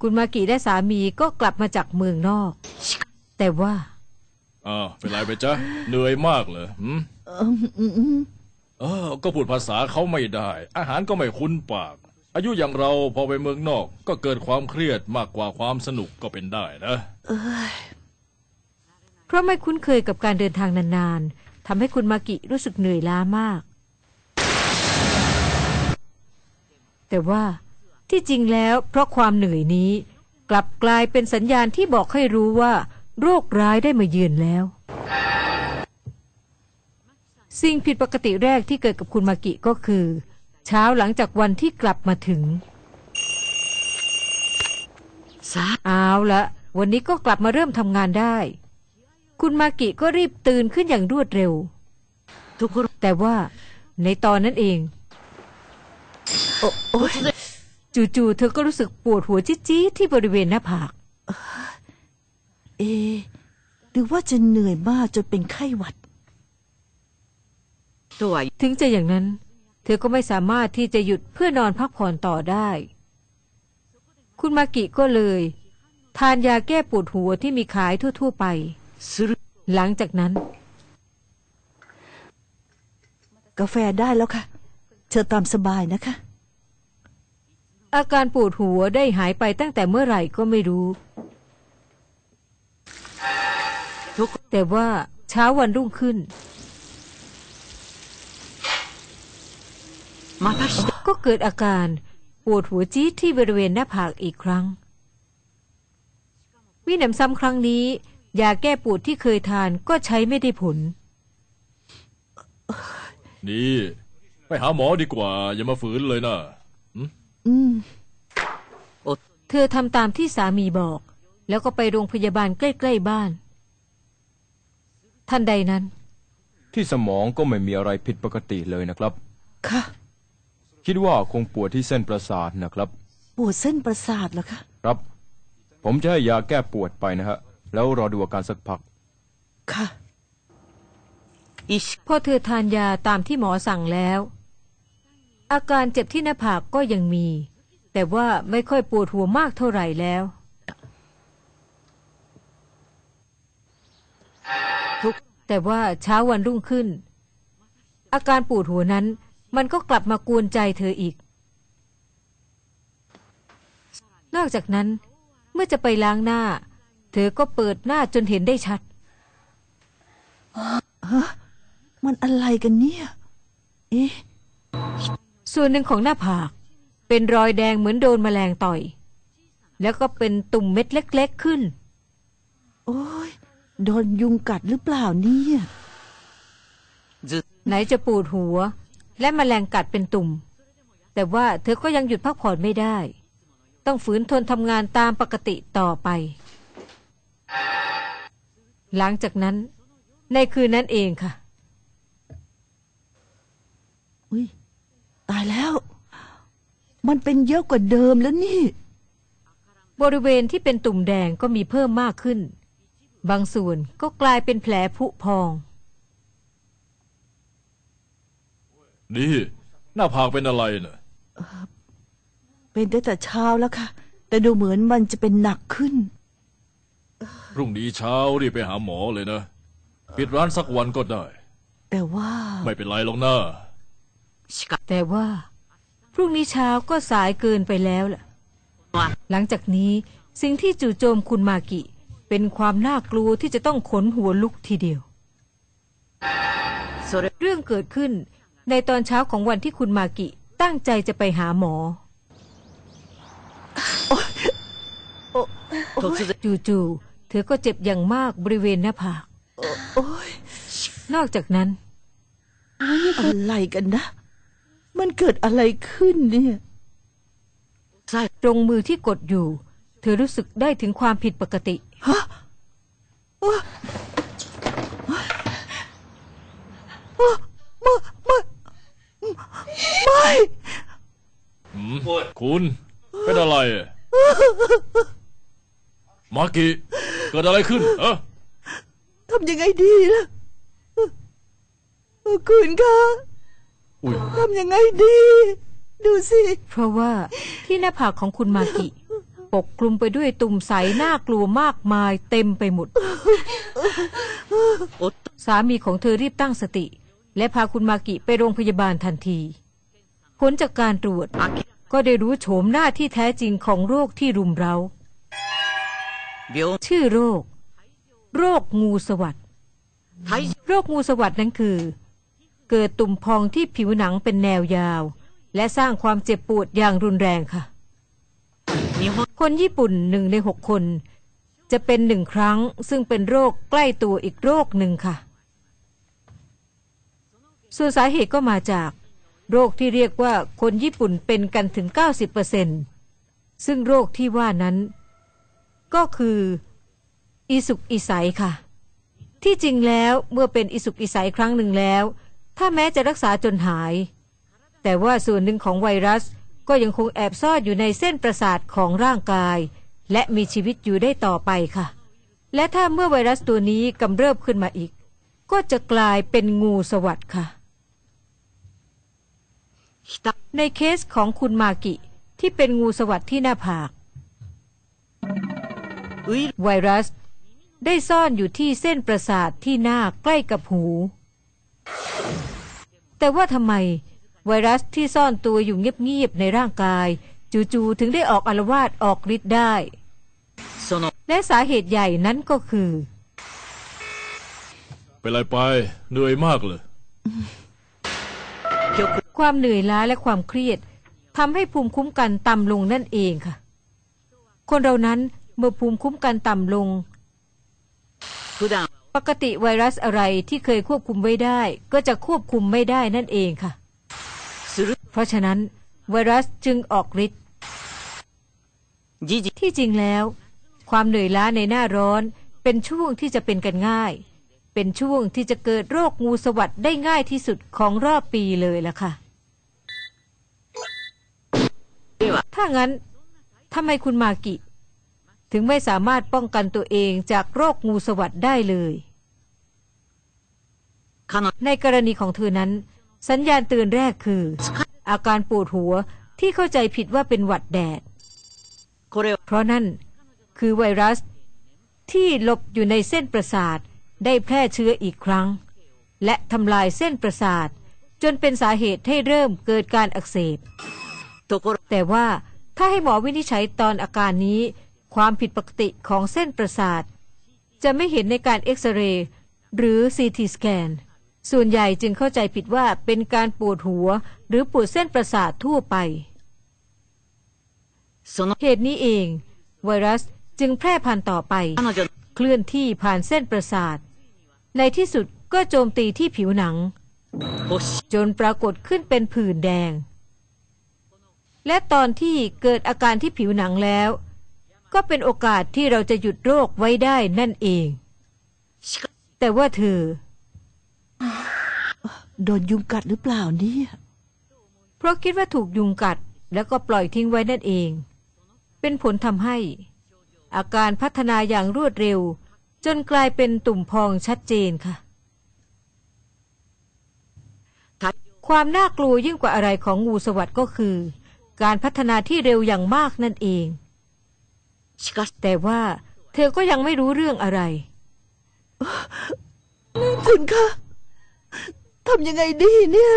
คุณมากิและสามีก็กลับมาจากเมืองนอก แต่ว่าอ้าวเป็นไรไปจ๊ะ เหนื่อยมากเหรอหืมอืมอืมอืมเออ ก็พูดภาษาเขาไม่ได้ อาหารก็ไม่คุ้นปาก อายุอย่างเราพอไปเมืองนอก ก็เกิดความเครียดมากกว่าความสนุกก็เป็นได้นะ เพราะไม่คุ้นเคยกับการเดินทางนานๆทำให้คุณมากิรู้สึกเหนื่อยล้ามาก แต่ว่า ที่จริงแล้วเพราะความเหนื่อยนี้ กลับกลายเป็นสัญญาณที่บอกให้รู้ว่า โรคร้ายได้มาเยือนแล้ว สิ่งผิดปกติแรกที่เกิดกับคุณมากิก็คือ เช้าหลังจากวันที่กลับมาถึงซะเอาละวันนี้ก็กลับมาเริ่มทำงานได้ คุณมากิก็รีบตื่นขึ้นอย่างรวดเร็ว ทุกคนแต่ว่าในตอนนั้นเอง โอ้ย จู่ๆเธอก็รู้สึกปวดหัวจี๊ดๆที่บริเวณหน้าผาก เอ หรือว่าจะเหนื่อยมากจนเป็นไข้หวัด ตัวถึงจะอย่างนั้น เธอก็ไม่สามารถที่จะหยุดเพื่อนอนพักผ่อนต่อได้ คุณมากิก็เลย ทานยาแก้ปวดหัวที่มีขายทั่ว ๆ ไป หลังจากนั้น กาแฟได้แล้วค่ะ เธอตามสบายนะคะ อาการปวดหัวได้หายไปตั้งแต่เมื่อไหร่ก็ไม่รู้ แต่ว่าเช้าวันรุ่งขึ้น ก็เกิดอาการปวดหัวจี๊ดที่บริเวณหน้าผากอีกครั้งวิหนำซ้ำครั้งนี้ยาแก้ปวดที่เคยทานก็ใช้ไม่ได้ผล นี่ ไปหาหมอดีกว่า อย่ามาฝืนเลยนะ อืม เธอทำตามที่สามีบอก แล้วก็ไปโรงพยาบาลใกล้ๆบ้าน ทันใดนั้น ที่สมองก็ไม่มีอะไรผิดปกติเลยนะครับ ค่ะ คิดว่าคงปวดที่เส้นประสาทนะครับ ปวดเส้นประสาทเหรอคะ ครับ ผมจะให้ยาแก้ปวดไปนะฮะ แล้วรอดูอาการสักพัก ค่ะ医師พอเธอทานยาตามที่หมอสั่งแล้ว อาการเจ็บที่หน้าผากก็ยังมี แต่ว่าไม่ค่อยปวดหัวมากเท่าไหร่แล้วทุกแต่ว่าเช้าวันรุ่งขึ้น อาการปวดหัวนั้น มันก็กลับมากวนใจเธออีก นอกจากนั้นเมื่อจะไปล้างหน้า เธอก็เปิดหน้าจนเห็นได้ชัดมันอะไรกันเนี่ย เอ๊ะ ส่วนหนึ่งของหน้าผาก เป็นรอยแดงเหมือนโดนแมลงต่อย แล้วก็เป็นตุ่มเม็ดเล็ก ๆขึ้น โอ้ยโดนยุงกัดหรือเปล่าเนี่ยไหนจะปวดหัว และแมลงกัดเป็นตุ่ม แต่ว่าเธอก็ยังหยุดพักผ่อนไม่ได้ ต้องฝืนทนทำงานตามปกติต่อไป หลังจากนั้น ในคืนนั้นเองค่ะ อุ้ย ตายแล้ว มันเป็นเยอะกว่าเดิมแล้วนี่ บริเวณที่เป็นตุ่มแดงก็มีเพิ่มมากขึ้น บางส่วนก็กลายเป็นแผลผุพอง นี่ หน้าผากเป็นอะไรเนะ่ะเป็นตั้งแต่เช้าแล้วค่ะ แต่ดูเหมือนมันจะเป็นหนักขึ้น พรุ่งนี้เช้ารีบไปหาหมอเลยนะ ปิดร้านสักวันก็ได้ แต่ว่า ไม่เป็นไรหรอกนะ แต่ว่า พรุ่งนี้เช้าก็สายเกินไปแล้วล่ะ หลังจากนี้สิ่งที่จู่โจมคุณมากิ เป็นความน่ากลัวที่จะต้องขนหัวลุกทีเดียว เรื่องเกิดขึ้นในตอนเช้าของวันที่คุณมากิ ตั้งใจจะไปหาหมอ จู่ๆเธอก็เจ็บอย่างมากบริเวณหน้าผากนอกจากนั้น อะไรกันนะ มันเกิดอะไรขึ้นเนี่ยใช่ตรงมือที่กดอยู่ เธอรู้สึกได้ถึงความผิดปกติฮะโอ้ไม่ไม่ไม่หืมคุณเป็นอะไร มากิเกิดอะไรขึ้นเออทำยังไงดีล่ะคุณคะ อุ้ยทำยังไงดี ดูสิ เพราะว่าที่หน้าผากของคุณมากิ ปกคลุมไปด้วยตุ่มใสน่ากลัวมากมายเต็มไปหมด สามีของเธอรีบตั้งสติ และพาคุณมากิไปโรงพยาบาลทันที ผลจากการตรวจก็ได้รู้โฉมหน้าที่แท้จริงของโรคที่รุมเรา病ชื่อโรค โรคงูสวัสด体โรคงูสวัสดนั้นคือ เกิดตุ่มพองที่ผิวหนังเป็นแนวยาว และสร้างความเจ็บปวดอย่างรุนแรงค่ะ คนญี่ปุ่นหนึ่งในหกคน จะเป็นหนึ่งครั้งซึ่งเป็นโรคใกล้ตัวอีกโรคหนึ่งค่ะ ส่วนสาเหตุก็มาจากโรคที่เรียกว่าคนญี่ปุ่นเป็นกันถึง 90%ซึ่งโรคที่ว่านั้น ก็คืออิสุกอิสัยค่ะ ที่จริงแล้วเมื่อเป็นอิสุกอิสัยครั้งหนึ่งแล้ว ถ้าแม้จะรักษาจนหาย แต่ว่าส่วนหนึ่งของไวรัสก็ยังคงแอบซ่อนอยู่ในเส้นประสาทของร่างกาย และมีชีวิตอยู่ได้ต่อไปค่ะ และถ้าเมื่อไวรัสตัวนี้กำเริบขึ้นมาอีก ก็จะกลายเป็นงูสวัสด์ค่ะ ในเคสของคุณมากิที่เป็นงูสวัสด์ที่หน้าผากไวรัสได้ซ่อนอยู่ที่เส้นประสาทที่หน้าใกล้กับหู แต่ว่าทำไม ไวรัสที่ซ่อนตัวอยู่เงียบๆในร่างกาย จู่ๆถึงได้ออกอารวาสออกฤทธิ์ได้ และสาเหตุใหญ่นั้นก็คือ เป็นไรไปเหนื่อยมากเลย ความเหนื่อยล้าและความเครียดทำให้ภูมิคุ้มกันต่ำลงนั่นเองค่ะ คนเรานั้นเมื่อภูมิคุ้มกันต่ำลง ปกติไวรัสอะไรที่เคยควบคุมไว้ได้ ก็จะควบคุมไม่ได้นั่นเองค่ะ เพราะฉะนั้น ไวรัสจึงออกฤทธิ์ที่จริงแล้ว ความเหนื่อยล้าในหน้าร้อน เป็นช่วงที่จะเป็นกันง่าย เป็นช่วงที่จะเกิดโรคงูสวัดได้ง่ายที่สุดของรอบปีเลยล่ะค่ะ ถ้างั้นทำไมคุณมากิ ถึงไม่สามารถป้องกันตัวเองจากโรคงูสวัสดได้เลย ในกรณีของเธอนั้น สัญญาณเตือนแรกคือ อาการปวดหัวที่เข้าใจผิดว่าเป็นหวัดแดด เพราะนั่นคือไวรัสที่หลบอยู่ในเส้นประสาทได้แพร่เชื้ออีกครั้ง และทำลายเส้นประสาท จนเป็นสาเหตุให้เริ่มเกิดการอักเสบแต่ว่าถ้าให้หมอวินิจฉัยตอนอาการนี้ ความผิดปกติของเส้นประสาท จะไม่เห็นในการเอ็กซเรย์หรือซีทีสแกนส่วนใหญ่จึงเข้าใจผิดว่าเป็นการปวดหัวหรือปวดเส้นประสาททั่วไปเหตุนี้เอง ไวรัสจึงแพร่พันธุ์ต่อไป เคลื่อนที่ผ่านเส้นประสาท ในที่สุดก็โจมตีที่ผิวหนัง จนปรากฏขึ้นเป็นผื่นแดง และตอนที่เกิดอาการที่ผิวหนังแล้ว ก็เป็นโอกาสที่เราจะหยุดโรคไว้ได้นั่นเอง แต่ว่าเธอ โดนยุงกัดหรือเปล่านี่เพราะคิดว่าถูกยุงกัดแล้วก็ปล่อยทิ้งไว้นั่นเอง เป็นผลทำให้ อาการพัฒนาอย่างรวดเร็ว จนกลายเป็นตุ่มพองชัดเจนค่ะ ความน่ากลัวยิ่งกว่าอะไรของงูสวัสด์ก็คือ การพัฒนาที่เร็วอย่างมากนั่นเอง กัสแต่ว่า เธอก็ยังไม่รู้เรื่องอะไร คุณคะทำยังไงดีเนี่ย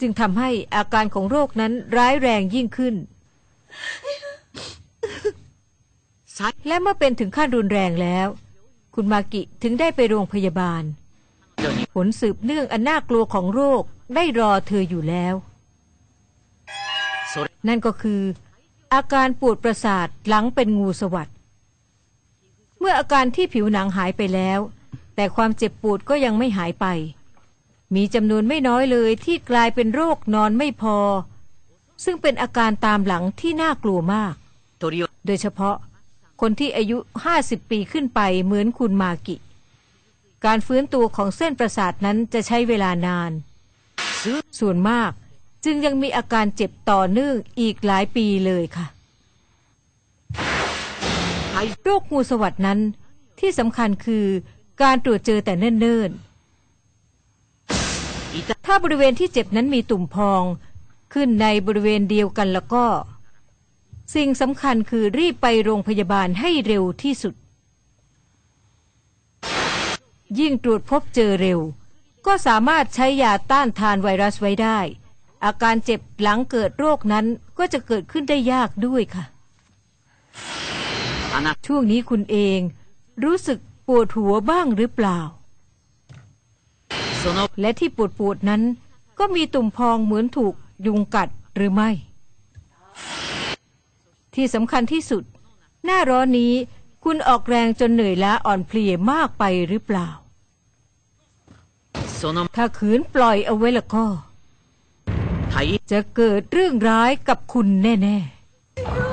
จึงทำให้อาการของโรคนั้นร้ายแรงยิ่งขึ้น และเมื่อเป็นถึงขั้นรุนแรงแล้ว คุณมากิถึงได้ไปโรงพยาบาล ผลสืบเนื่องอันน่ากลัวของโรคได้รอเธออยู่แล้ว นั่นก็คือ อาการปวดประสาทหลังเป็นงูสวัสด์เมื่ออาการที่ผิวหนังหายไปแล้ว แต่ความเจ็บปวดก็ยังไม่หายไป มีจำนวนไม่น้อยเลยที่กลายเป็นโรคนอนไม่พอ ซึ่งเป็นอาการตามหลังที่น่ากลัวมาก โดยเฉพาะคนที่อายุ 50 ปีขึ้นไปเหมือนคุณมากิ การฟื้นตัวของเส้นประสาทนั้นจะใช้เวลานาน ส่วนมาก จึงยังมีอาการเจ็บต่อเนื่องอีกหลายปีเลยค่ะโรคงูสวัสดนั้นที่สำคัญคือการตรวจเจอแต่เนิ่นๆ ถ้าบริเวณที่เจ็บนั้นมีตุ่มพองขึ้นในบริเวณเดียวกันแล้วก็ สิ่งสำคัญคือรีบไปโรงพยาบาลให้เร็วที่สุด ยิ่งตรวจพบเจอเร็ว ก็สามารถใช้ยาต้านทานไวรัสไว้ได้ อาการเจ็บหลังเกิดโรคนั้นก็จะเกิดขึ้นได้ยากด้วยค่ะ ช่วงนี้คุณเองรู้สึกปวดหัวบ้างหรือเปล่า และที่ปวดปวดนั้น ก็มีตุ่มพองเหมือนถูกยุงกัดหรือไม่ ที่สำคัญที่สุด หน้าร้อนนี้คุณออกแรงจนเหนื่อยล้าอ่อนเพลียมากไปหรือเปล่า ถ้าขืนปล่อยเอาไว้ละก็ จะเกิดเรื่องร้ายกับคุณแน่ ๆ